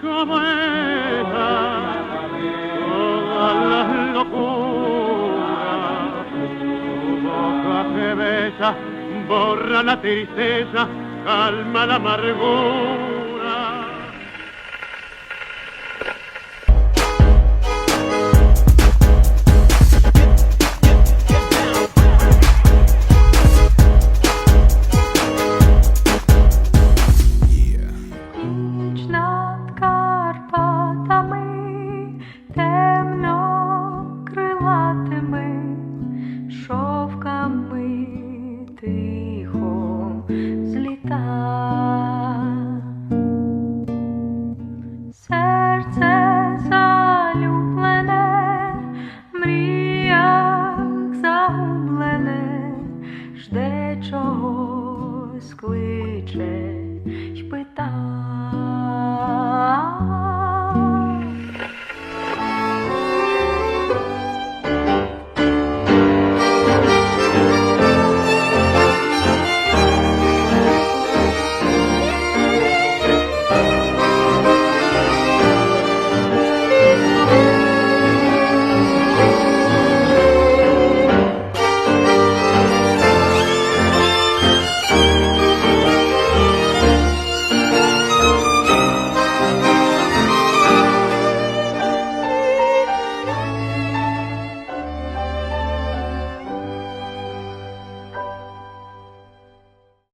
como ella, todas las locuras. Tu boca que besa, borra la tristeza, calma la amargura. Шовками тихо зліта. Серце залюблене, мріях загублене, жде чогось кличе